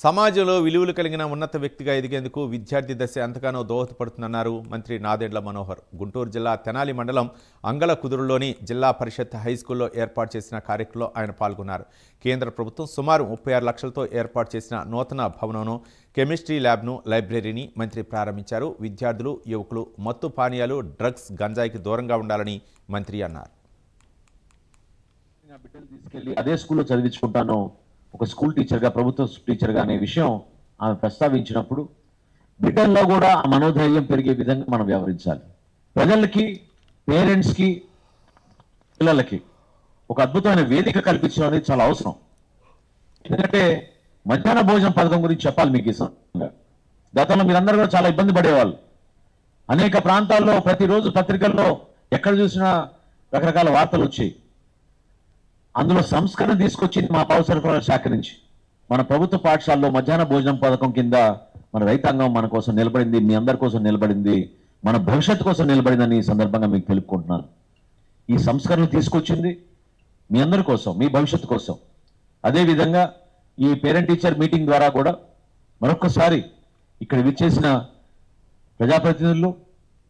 సమాజంలో విలువలు కలిగిన ఉన్నత వ్యక్తిగా ఎదిగేందుకు విద్యార్థి దశ ఎంతగానో దోహదపడుతుందన్నారు మంత్రి నాదెండ్ల మనోహర్. గుంటూరు జిల్లా తెనాలి మండలం అంగళ కుదురులోని జిల్లా పరిషత్ హై స్కూల్లో ఏర్పాటు చేసిన కార్యక్రమంలో ఆయన పాల్గొన్నారు. కేంద్ర ప్రభుత్వం సుమారు ముప్పై ఆరు లక్షలతో ఏర్పాటు చేసిన నూతన భవనంను కెమిస్ట్రీ ల్యాబ్ను లైబ్రరీని మంత్రి ప్రారంభించారు. విద్యార్థులు యువకులు మత్తు పానీయాలు డ్రగ్స్ గంజాయికి దూరంగా ఉండాలని మంత్రి అన్నారు. బిడ్డలు తీసుకెళ్ళి అదే స్కూల్లో చదివించుకుంటాను. ఒక స్కూల్ టీచర్గా ప్రభుత్వ టీచర్గా అనే విషయం ఆమె ప్రస్తావించినప్పుడు బిడ్డల్లో కూడా ఆ మనోధైర్యం పెరిగే విధంగా మనం వ్యవహరించాలి. ప్రజలకి పేరెంట్స్కి పిల్లలకి ఒక అద్భుతమైన వేదిక కల్పించడం అనేది చాలా అవసరం. ఎందుకంటే మధ్యాహ్న భోజన పథకం గురించి చెప్పాలి మీకు ఈ సందర్భంగా. గతంలో మీరందరూ కూడా చాలా ఇబ్బంది పడేవాళ్ళు. అనేక ప్రాంతాల్లో ప్రతిరోజు పత్రికల్లో ఎక్కడ చూసినా రకరకాల వార్తలు వచ్చాయి. అందులో సంస్కరణ తీసుకొచ్చింది మా పౌర సరఫరాల శాఖ నుంచి. మన ప్రభుత్వ పాఠశాలలో మధ్యాహ్న భోజనం పథకం కింద మన రైతాంగం మన కోసం నిలబడింది మీ అందరి కోసం నిలబడింది మన భవిష్యత్తు కోసం నిలబడిందని సందర్భంగా మీకు తెలుపుకుంటున్నాను. ఈ సంస్కరణలు తీసుకొచ్చింది మీ అందరి కోసం మీ భవిష్యత్తు కోసం. అదేవిధంగా ఈ పేరెంట్ టీచర్ మీటింగ్ ద్వారా కూడా మరొకసారి ఇక్కడ విచ్చేసిన ప్రజాప్రతినిధులు